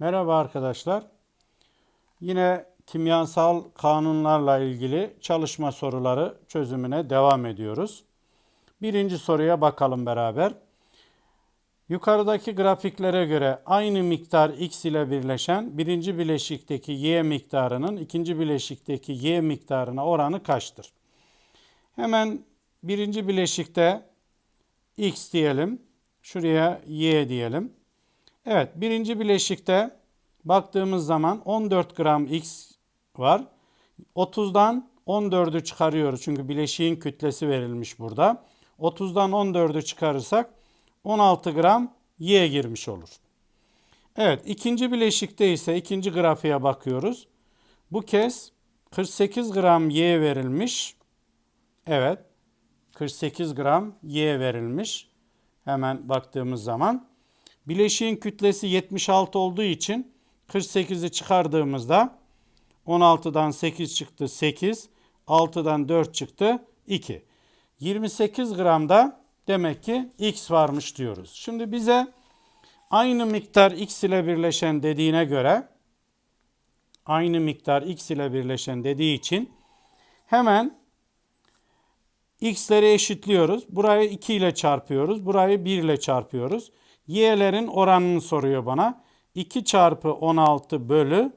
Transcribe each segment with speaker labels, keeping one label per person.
Speaker 1: Merhaba arkadaşlar. Yine kimyasal kanunlarla ilgili çalışma soruları çözümüne devam ediyoruz. Birinci soruya bakalım beraber. Yukarıdaki grafiklere göre aynı miktar x ile birleşen birinci bileşikteki y miktarının ikinci bileşikteki y miktarına oranı kaçtır? Hemen birinci bileşikte x diyelim. Şuraya y diyelim. Evet birinci bileşikte baktığımız zaman 14 gram x var. 30'dan 14'ü çıkarıyoruz çünkü bileşiğin kütlesi verilmiş burada. 30'dan 14'ü çıkarırsak 16 gram y girmiş olur. Evet ikinci bileşikte ise ikinci grafiğe bakıyoruz. Bu kez 48 gram y verilmiş. Evet 48 gram y verilmiş. Hemen baktığımız zaman. Bileşiğin kütlesi 76 olduğu için 48'i çıkardığımızda 16'dan 8 çıktı 8, 6'dan 4 çıktı 2. 28 gramda demek ki x varmış diyoruz. Şimdi bize aynı miktar x ile birleşen dediğine göre aynı miktar x ile birleşen dediği için hemen x'leri eşitliyoruz. Burayı 2 ile çarpıyoruz. Burayı 1 ile çarpıyoruz. Y'lerin oranını soruyor bana. 2 çarpı 16 bölü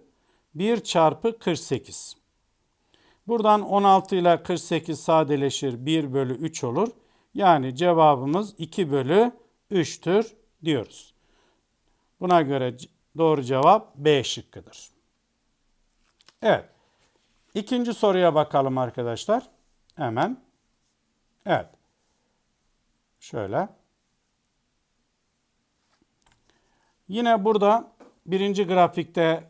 Speaker 1: 1 çarpı 48. Buradan 16 ile 48 sadeleşir 1 bölü 3 olur. Yani cevabımız 2 bölü 3'tür diyoruz. Buna göre doğru cevap B şıkkıdır. Evet. İkinci soruya bakalım arkadaşlar. Hemen. Evet. Şöyle. Yine burada birinci grafikte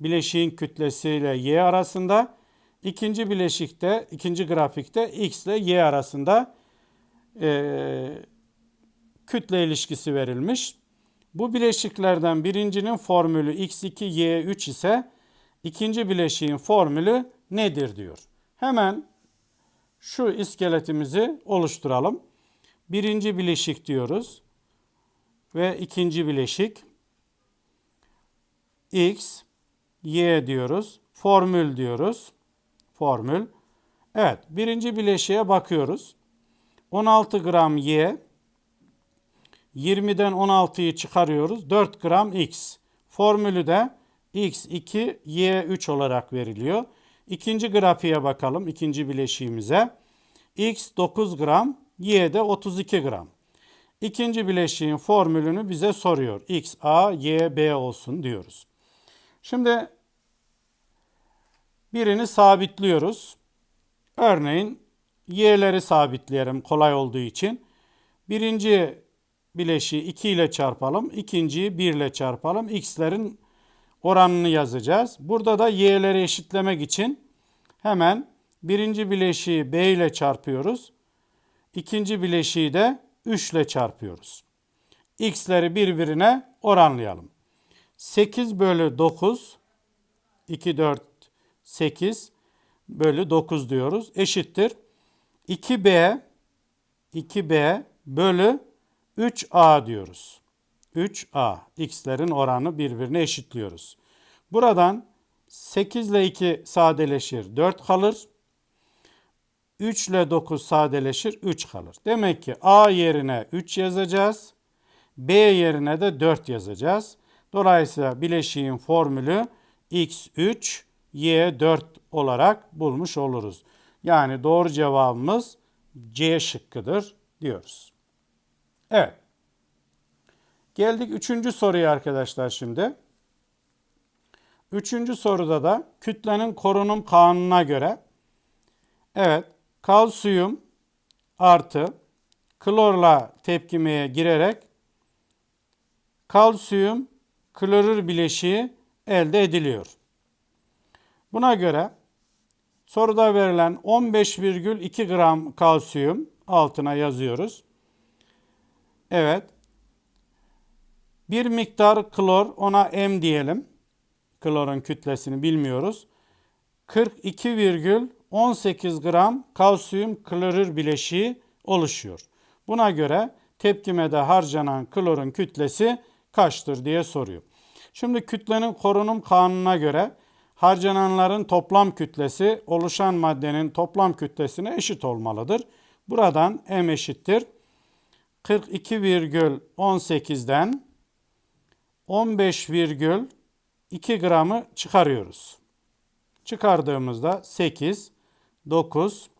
Speaker 1: bileşiğin kütlesiyle y arasında, ikinci bileşikte, ikinci grafikte x ile y arasında e, kütle ilişkisi verilmiş. Bu bileşiklerden birincinin formülü x2 y3 ise ikinci bileşiğin formülü nedir diyor. Hemen şu iskeletimizi oluşturalım. Birinci bileşik diyoruz ve ikinci bileşik x, y diyoruz. Formül diyoruz. Formül. Evet, birinci bileşiğe bakıyoruz. 16 gram y, 20'den 16'yı çıkarıyoruz. 4 gram x. Formülü de x2, y3 olarak veriliyor. İkinci grafiğe bakalım, ikinci bileşiğimize. x 9 gram, y de 32 gram. İkinci bileşiğin formülünü bize soruyor. X, A, Y, B olsun diyoruz. Şimdi birini sabitliyoruz. Örneğin Y'leri sabitleyelim kolay olduğu için. Birinci bileşiği 2 ile çarpalım. ikinciyi 1 ile çarpalım. X'lerin oranını yazacağız. Burada da Y'leri eşitlemek için hemen birinci bileşiği B ile çarpıyoruz. İkinci bileşiği de 3 ile çarpıyoruz. X'leri birbirine oranlayalım. 8 bölü 9 2, 4, 8 bölü 9 diyoruz. Eşittir. 2B 2B bölü 3A diyoruz. 3A. X'lerin oranı birbirine eşitliyoruz. Buradan 8 ile 2 sadeleşir 4 kalır. 3 ile 9 sadeleşir 3 kalır. Demek ki A yerine 3 yazacağız. B yerine de 4 yazacağız. Dolayısıyla bileşiğin formülü x3 y4 olarak bulmuş oluruz. Yani doğru cevabımız C şıkkıdır diyoruz. Evet. Geldik üçüncü soruya arkadaşlar şimdi. Üçüncü soruda da kütlenin korunum kanununa göre evet kalsiyum artı klorla tepkimeye girerek kalsiyum klorür bileşiği elde ediliyor. Buna göre soruda verilen 15,2 gram kalsiyum altına yazıyoruz. Evet. Bir miktar klor ona M diyelim. Klorun kütlesini bilmiyoruz. 42, 18 gram kalsiyum klorür bileşiği oluşuyor. Buna göre tepkimede harcanan klorun kütlesi kaçtır diye soruyor. Şimdi kütlenin korunum kanununa göre harcananların toplam kütlesi oluşan maddenin toplam kütlesine eşit olmalıdır. Buradan M eşittir 42,18'den 15,2 gramı çıkarıyoruz. Çıkardığımızda 8, 9,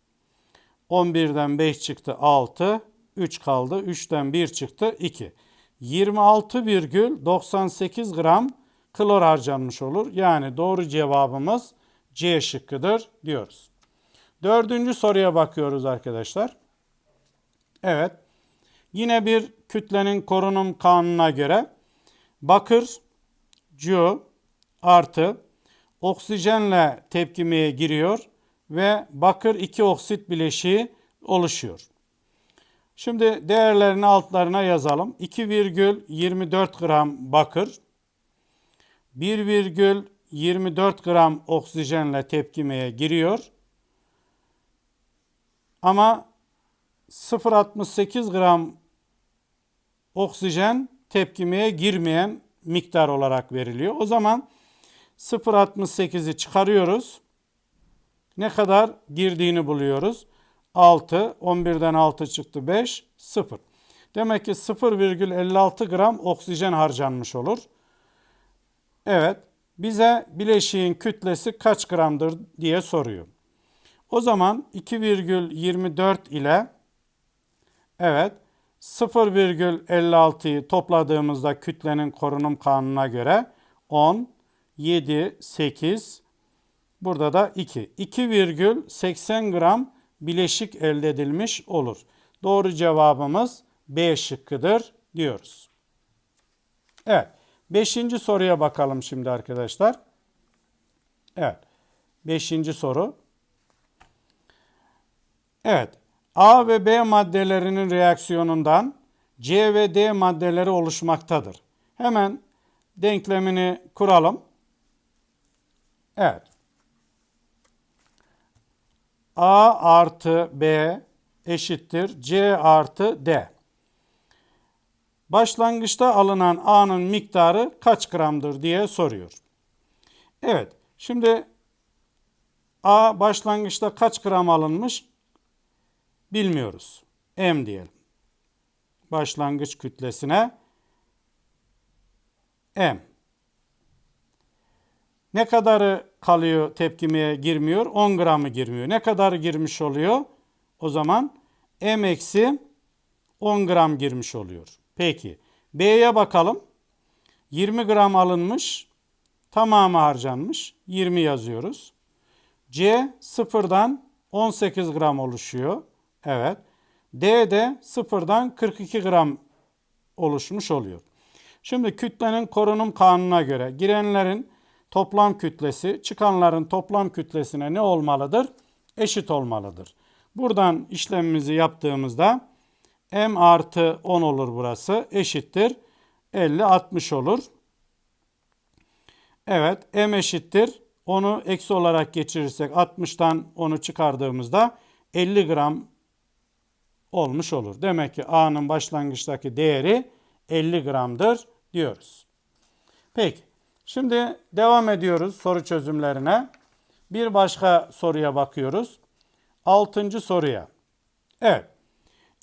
Speaker 1: 11'den 5 çıktı 6, 3 kaldı. 3'ten 1 çıktı 2. 26,98 gram klor harcanmış olur. Yani doğru cevabımız C şıkkıdır diyoruz. Dördüncü soruya bakıyoruz arkadaşlar. Evet. Yine bir kütlenin korunum kanununa göre bakır, cu artı oksijenle tepkimeye giriyor ve bakır 2 oksit bileşiği oluşuyor. Şimdi değerlerini altlarına yazalım. 2,24 gram bakır, 1,24 gram oksijenle tepkimeye giriyor. Ama 0,68 gram oksijen tepkimeye girmeyen miktar olarak veriliyor. O zaman 0,68'i çıkarıyoruz. Ne kadar girdiğini buluyoruz. 6, 11'den 6 çıktı 5, 0. Demek ki 0,56 gram oksijen harcanmış olur. Evet, bize bileşiğin kütlesi kaç gramdır diye soruyor. O zaman 2,24 ile evet 0,56'yı topladığımızda kütlenin korunum kanununa göre 10, 7, 8, burada da 2. 2,80 gram bileşik elde edilmiş olur. Doğru cevabımız B şıkkıdır diyoruz. Evet. Beşinci soruya bakalım şimdi arkadaşlar. Evet. Beşinci soru. Evet. A ve B maddelerinin reaksiyonundan C ve D maddeleri oluşmaktadır. Hemen denklemini kuralım. Evet. A artı B eşittir C artı D. Başlangıçta alınan A'nın miktarı kaç gramdır diye soruyor. Evet, şimdi A başlangıçta kaç gram alınmış bilmiyoruz. M diyelim. Başlangıç kütlesine M. Ne kadarı kalıyor tepkimeye girmiyor? 10 gramı girmiyor. Ne kadar girmiş oluyor? O zaman M eksi 10 gram girmiş oluyor. Peki B'ye bakalım. 20 gram alınmış. Tamamı harcanmış. 20 yazıyoruz. C sıfırdan 18 gram oluşuyor. Evet. D de sıfırdan 42 gram oluşmuş oluyor. Şimdi kütlenin korunum kanununa göre girenlerin toplam kütlesi çıkanların toplam kütlesine ne olmalıdır? Eşit olmalıdır. Buradan işlemimizi yaptığımızda m artı 10 olur burası eşittir 50 60 olur. Evet m eşittir onu eksi olarak geçirirsek 60'tan onu çıkardığımızda 50 gram olmuş olur. Demek ki A'nın başlangıçtaki değeri 50 gramdır diyoruz. Peki şimdi devam ediyoruz soru çözümlerine. Bir başka soruya bakıyoruz. Altıncı soruya. Evet.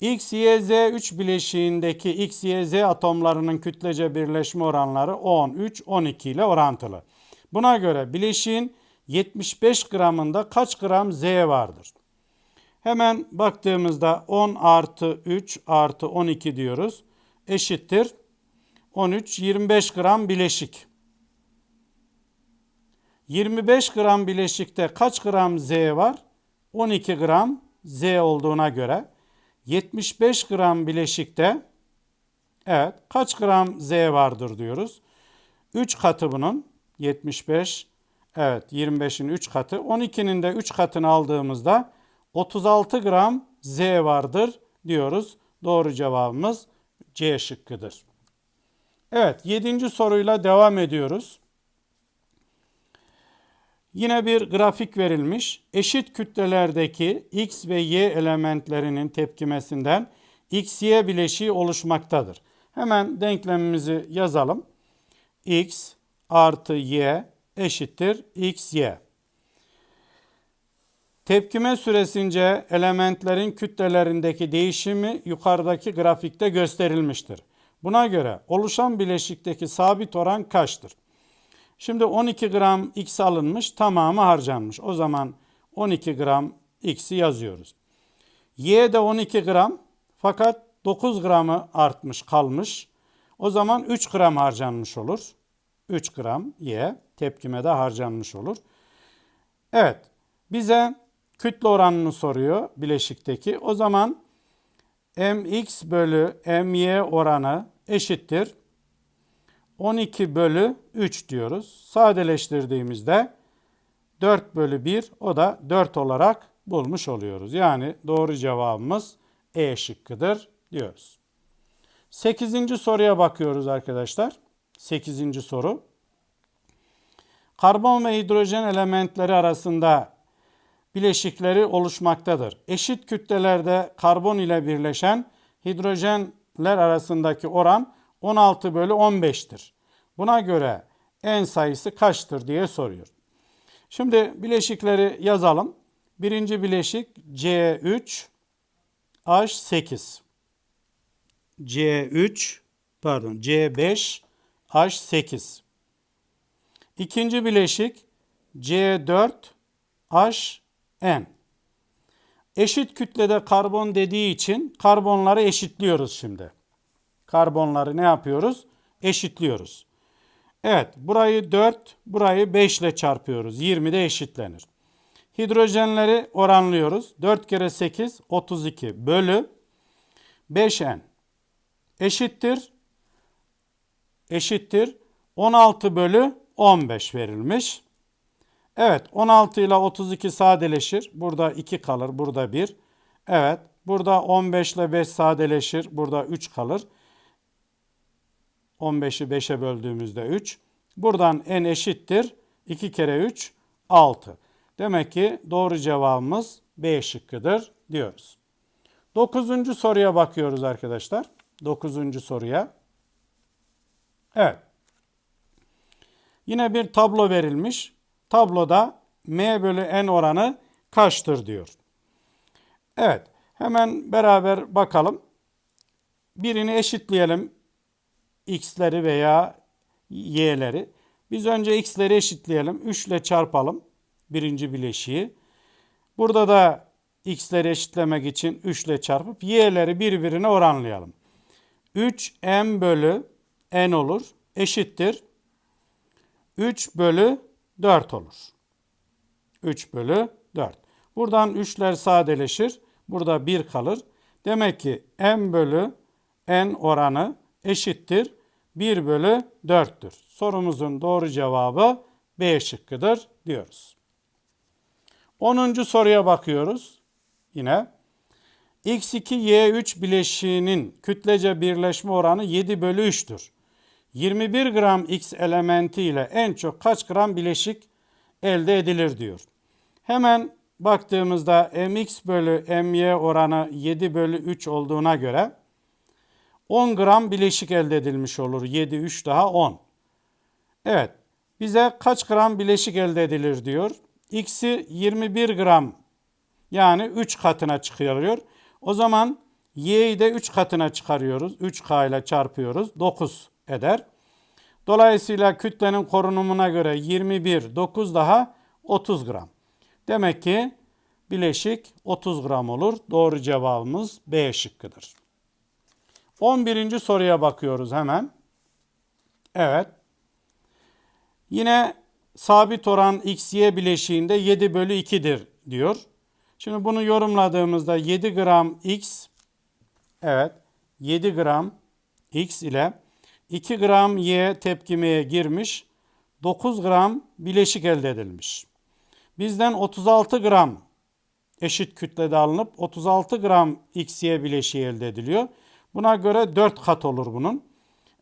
Speaker 1: X, Y, Z 3 bileşiğindeki X, Y, Z atomlarının kütlece birleşme oranları 10, 3, 12 ile orantılı. Buna göre bileşiğin 75 gramında kaç gram Z vardır? Hemen baktığımızda 10 artı 3 artı 12 diyoruz. Eşittir 13, 25 gram bileşik. 25 gram bileşikte kaç gram Z var? 12 gram Z olduğuna göre 75 gram bileşikte evet kaç gram Z vardır diyoruz. 3 katı bunun 75 evet 25'in 3 katı 12'nin de 3 katını aldığımızda 36 gram Z vardır diyoruz. Doğru cevabımız C şıkkıdır. Evet 7. soruyla devam ediyoruz. Yine bir grafik verilmiş. Eşit kütlelerdeki X ve Y elementlerinin tepkimesinden X-Y bileşiği oluşmaktadır. Hemen denklemimizi yazalım. X artı y eşittir x, y. Tepkime süresince elementlerin kütlelerindeki değişimi yukarıdaki grafikte gösterilmiştir. Buna göre oluşan bileşikteki sabit oran kaçtır? Şimdi 12 gram X alınmış, tamamı harcanmış. O zaman 12 gram X'i yazıyoruz. Y de 12 gram fakat 9 gramı artmış kalmış. O zaman 3 gram harcanmış olur. 3 gram Y tepkime de harcanmış olur. Evet bize kütle oranını soruyor bileşikteki. O zaman mx bölü my oranı eşittir 12 bölü 3 diyoruz. Sadeleştirdiğimizde 4 bölü 1 o da 4 olarak bulmuş oluyoruz. Yani doğru cevabımız E şıkkıdır diyoruz. 8. soruya bakıyoruz arkadaşlar. 8. soru. Karbon ve hidrojen elementleri arasında bileşikleri oluşmaktadır. Eşit kütlelerde karbon ile birleşen hidrojenler arasındaki oran 16 bölü 15'tir. Buna göre en sayısı kaçtır diye soruyor. Şimdi bileşikleri yazalım. Birinci bileşik C3 H8 C3 pardon C5 H8 İkinci bileşik C4 HN Eşit kütlede karbon dediği için karbonları eşitliyoruz şimdi. Karbonları ne yapıyoruz? Eşitliyoruz. Evet burayı 4, burayı 5 ile çarpıyoruz. 20 de eşitlenir. Hidrojenleri oranlıyoruz. 4 kere 8 32 bölü 5n eşittir eşittir 16 bölü 15 verilmiş. Evet 16 ile 32 sadeleşir. Burada 2 kalır. Burada 1. Evet burada 15 ile 5 sadeleşir. Burada 3 kalır. 15'i 5'e böldüğümüzde 3. Buradan n eşittir. 2 kere 3 6. Demek ki doğru cevabımız B şıkkıdır diyoruz. Dokuzuncu soruya bakıyoruz arkadaşlar. Dokuzuncu soruya. Evet. Yine bir tablo verilmiş. Tabloda m bölü n oranı kaçtır diyor. Evet. Hemen beraber bakalım. Birini eşitleyelim. x'leri veya y'leri. Biz önce x'leri eşitleyelim. 3 ile çarpalım birinci bileşiği. Burada da x'leri eşitlemek için 3 ile çarpıp y'leri birbirine oranlayalım. 3 m bölü n olur. Eşittir. 3 bölü 4 olur. 3 bölü 4. Buradan 3'ler sadeleşir. Burada 1 kalır. Demek ki m bölü n oranı eşittir. 1 bölü 4'tür. Sorumuzun doğru cevabı B şıkkıdır diyoruz. 10. soruya bakıyoruz. Yine X2Y3 bileşiğinin kütlece birleşme oranı 7 bölü 3'tür. 21 gram X elementi ile en çok kaç gram bileşik elde edilir diyor. Hemen baktığımızda mx bölü my oranı 7 bölü 3 olduğuna göre 10 gram bileşik elde edilmiş olur. 7, 3 daha 10. Evet. Bize kaç gram bileşik elde edilir diyor. X'i 21 gram yani 3 katına çıkarıyor. O zaman y'yi de 3 katına çıkarıyoruz. 3k ile çarpıyoruz. 9 eder. Dolayısıyla kütlenin korunumuna göre 21, 9 daha 30 gram. Demek ki bileşik 30 gram olur. Doğru cevabımız B şıkkıdır. 11. soruya bakıyoruz hemen. Evet. Yine sabit oran XY bileşiğinde 7 bölü 2'dir diyor. Şimdi bunu yorumladığımızda 7 gram X evet 7 gram X ile 2 gram Y tepkimeye girmiş 9 gram bileşik elde edilmiş. Bizden 36 gram eşit kütlede alınıp 36 gram XY bileşiği elde ediliyor. Buna göre 4 kat olur bunun.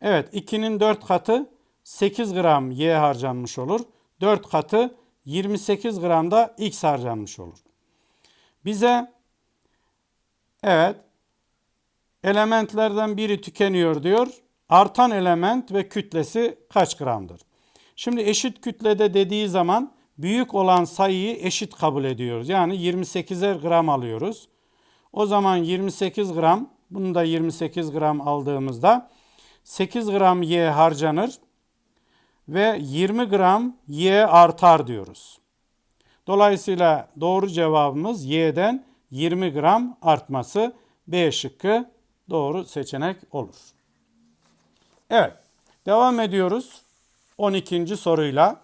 Speaker 1: Evet 2'nin 4 katı 8 gram Y harcanmış olur. 4 katı 28 gram da X harcanmış olur. Bize evet elementlerden biri tükeniyor diyor. Artan element ve kütlesi kaç gramdır? Şimdi eşit kütlede dediği zaman büyük olan sayıyı eşit kabul ediyoruz. Yani 28'er gram alıyoruz. O zaman 28 gram, bunu da 28 gram aldığımızda 8 gram Y harcanır ve 20 gram Y artar diyoruz. Dolayısıyla doğru cevabımız Y'den 20 gram artması B şıkkı doğru seçenek olur. Evet, devam ediyoruz 12. soruyla.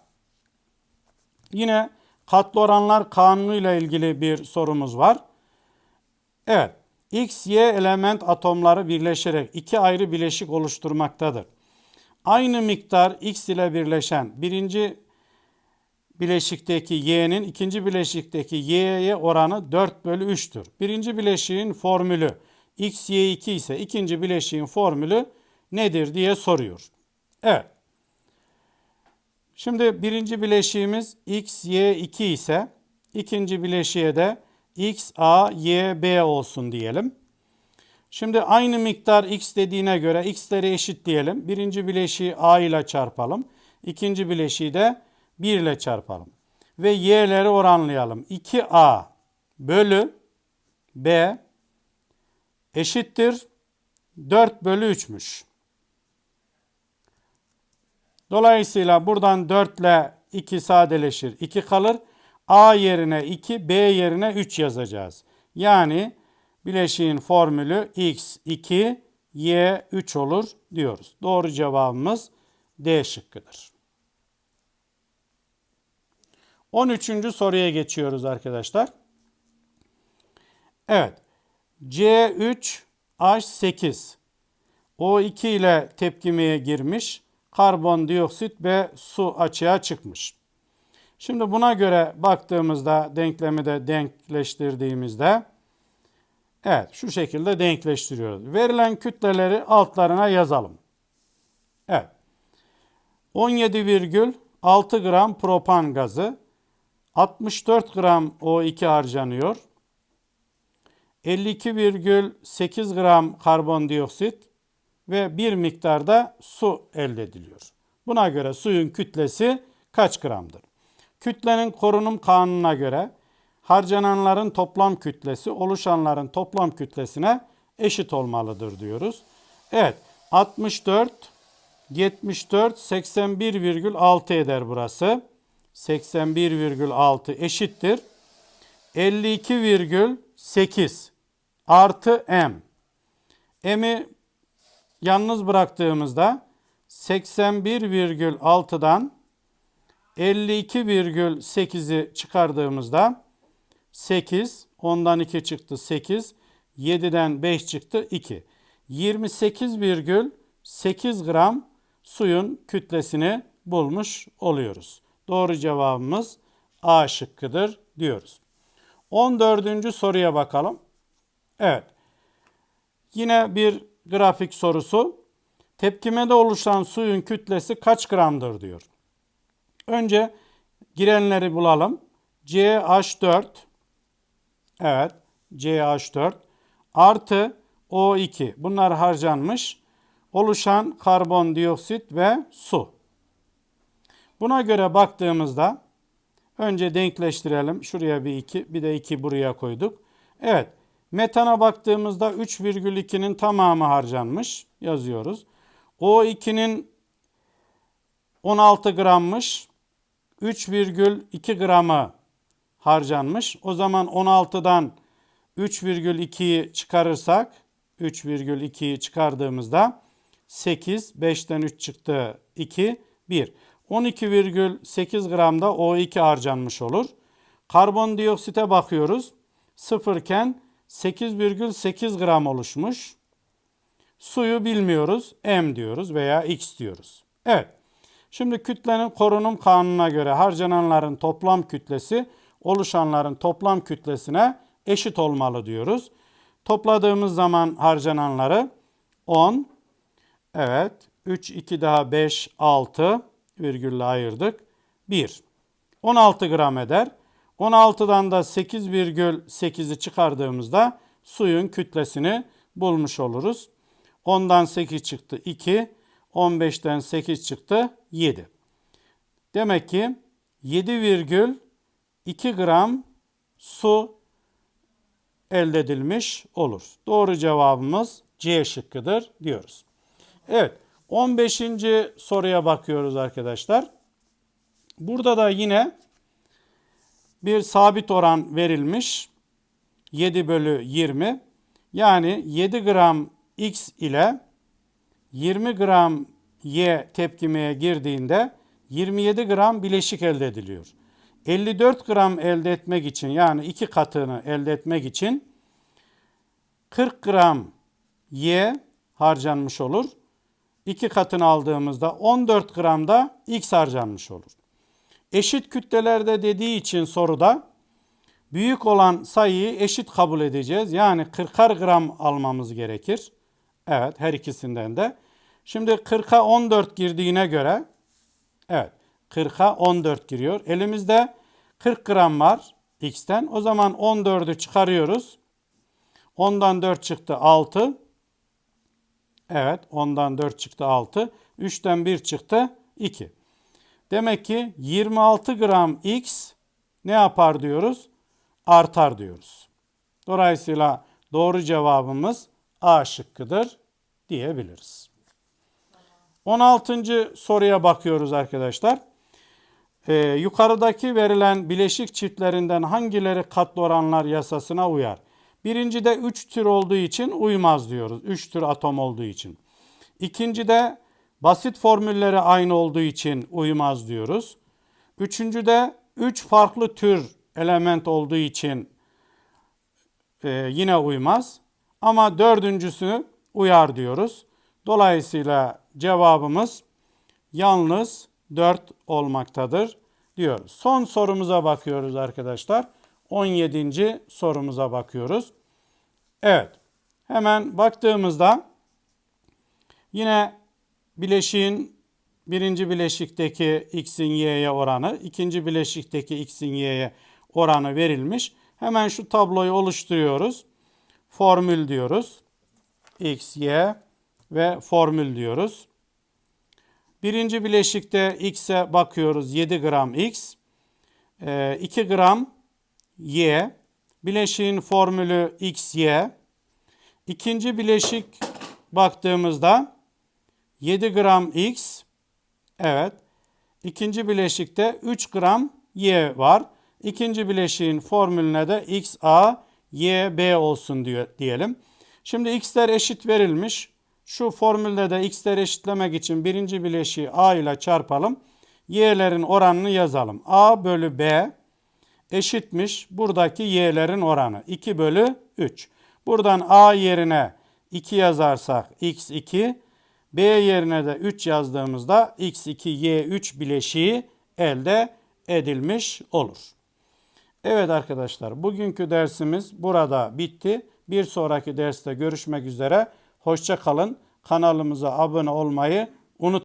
Speaker 1: Yine katlı oranlar kanunu ile ilgili bir sorumuz var. Evet, X, Y element atomları birleşerek iki ayrı bileşik oluşturmaktadır. Aynı miktar X ile birleşen birinci bileşikteki Y'nin ikinci bileşikteki Y'ye oranı 4 bölü 3'tür. Birinci bileşiğin formülü X, Y2 ise ikinci bileşiğin formülü nedir diye soruyor. Evet. Şimdi birinci bileşiğimiz X, Y2 ise ikinci bileşiğe de X, A, Y, B olsun diyelim. Şimdi aynı miktar X dediğine göre X'leri eşit diyelim. Birinci bileşiği A ile çarpalım. İkinci bileşiği de 1 ile çarpalım. Ve Y'leri oranlayalım. 2A bölü B eşittir 4 bölü 3'müş. Dolayısıyla buradan 4 ile 2 sadeleşir. 2 kalır. A yerine 2, B yerine 3 yazacağız. Yani bileşiğin formülü x2, y3 olur diyoruz. Doğru cevabımız D şıkkıdır. 13. soruya geçiyoruz arkadaşlar. Evet. C3H8 O2 ile tepkimeye girmiş. Karbondioksit ve su açığa çıkmış. Şimdi buna göre baktığımızda denklemi de denkleştirdiğimizde evet şu şekilde denkleştiriyoruz. Verilen kütleleri altlarına yazalım. Evet. 17,6 gram propan gazı 64 gram O2 harcanıyor. 52,8 gram karbondioksit ve bir miktarda su elde ediliyor. Buna göre suyun kütlesi kaç gramdır? Kütlenin korunum kanununa göre harcananların toplam kütlesi oluşanların toplam kütlesine eşit olmalıdır diyoruz. Evet 64 74 81,6 eder burası. 81,6 eşittir. 52,8 artı m. M'i yalnız bıraktığımızda 81,6'dan 52,8'i çıkardığımızda 8, ondan 2 çıktı 8, 7'den 5 çıktı 2. 28,8 gram suyun kütlesini bulmuş oluyoruz. Doğru cevabımız A şıkkıdır diyoruz. 14. soruya bakalım. Evet. Yine bir grafik sorusu. Tepkimede oluşan suyun kütlesi kaç gramdır diyor. Önce girenleri bulalım. CH4 Evet CH4 artı O2 bunlar harcanmış. Oluşan karbondioksit ve su. Buna göre baktığımızda önce denkleştirelim. Şuraya bir 2 bir de 2 buraya koyduk. Evet metana baktığımızda 3,2'nin tamamı harcanmış yazıyoruz. O2'nin 16 grammış. 3,2 gramı harcanmış. O zaman 16'dan 3,2'yi çıkarırsak 3,2'yi çıkardığımızda 8, 5'ten 3 çıktı 2, 1. 12,8 gramda O2 harcanmış olur. Karbondioksite bakıyoruz. Sıfırken 8,8 gram oluşmuş. Suyu bilmiyoruz. M diyoruz veya X diyoruz. Evet. Şimdi kütlenin korunum kanununa göre harcananların toplam kütlesi oluşanların toplam kütlesine eşit olmalı diyoruz. Topladığımız zaman harcananları 10, evet 3, 2 daha 5, 6 virgülle ayırdık. 1. 16 gram eder. 16'dan da 8,8'i çıkardığımızda suyun kütlesini bulmuş oluruz. 10'dan 8 çıktı 2, 15'ten 8 çıktı 7. Demek ki 7,2 gram su elde edilmiş olur. Doğru cevabımız C şıkkıdır diyoruz. Evet 15. soruya bakıyoruz arkadaşlar. Burada da yine bir sabit oran verilmiş. 7 bölü 20. Yani 7 gram X ile 20 gram Y tepkimeye girdiğinde 27 gram bileşik elde ediliyor. 54 gram elde etmek için yani iki katını elde etmek için 40 gram Y harcanmış olur. İki katını aldığımızda 14 gram da X harcanmış olur. Eşit kütlelerde dediği için soruda büyük olan sayıyı eşit kabul edeceğiz. Yani 40'ar gram almamız gerekir. Evet her ikisinden de. Şimdi 40'a 14 girdiğine göre evet 40'a 14 giriyor. Elimizde 40 gram var x'ten. O zaman 14'ü çıkarıyoruz. 10'dan 4 çıktı 6. Evet 10'dan 4 çıktı 6. 3'ten 1 çıktı 2. Demek ki 26 gram x ne yapar diyoruz? Artar diyoruz. Dolayısıyla doğru cevabımız A şıkkıdır diyebiliriz. 16. soruya bakıyoruz arkadaşlar. Ee, yukarıdaki verilen bileşik çiftlerinden hangileri katlı oranlar yasasına uyar? Birincide 3 tür olduğu için uymaz diyoruz. 3 tür atom olduğu için. İkincide basit formülleri aynı olduğu için uymaz diyoruz. Üçüncüde 3 farklı tür element olduğu için e, yine uymaz. Ama dördüncüsü uyar diyoruz. Dolayısıyla cevabımız yalnız 4 olmaktadır diyoruz. Son sorumuza bakıyoruz arkadaşlar. 17. sorumuza bakıyoruz. Evet. Hemen baktığımızda yine bileşiğin birinci bileşikteki x'in y'ye oranı, ikinci bileşikteki x'in y'ye oranı verilmiş. Hemen şu tabloyu oluşturuyoruz. Formül diyoruz. x, y ve formül diyoruz. Birinci bileşikte x'e bakıyoruz 7 gram x, 2 gram y, bileşiğin formülü x, y. İkinci bileşik baktığımızda 7 gram x, evet. İkinci bileşikte 3 gram y var. İkinci bileşiğin formülüne de x, a, y, b olsun diyor, diyelim. Şimdi x'ler eşit verilmiş. Şu formülde de x'leri eşitlemek için birinci bileşiği a ile çarpalım. y'lerin oranını yazalım. a bölü b eşitmiş buradaki y'lerin oranı. 2 bölü 3. Buradan a yerine 2 yazarsak x2, b yerine de 3 yazdığımızda x2, y3 bileşiği elde edilmiş olur. Evet arkadaşlar bugünkü dersimiz burada bitti. Bir sonraki derste görüşmek üzere. Hoşça kalın. Kanalımıza abone olmayı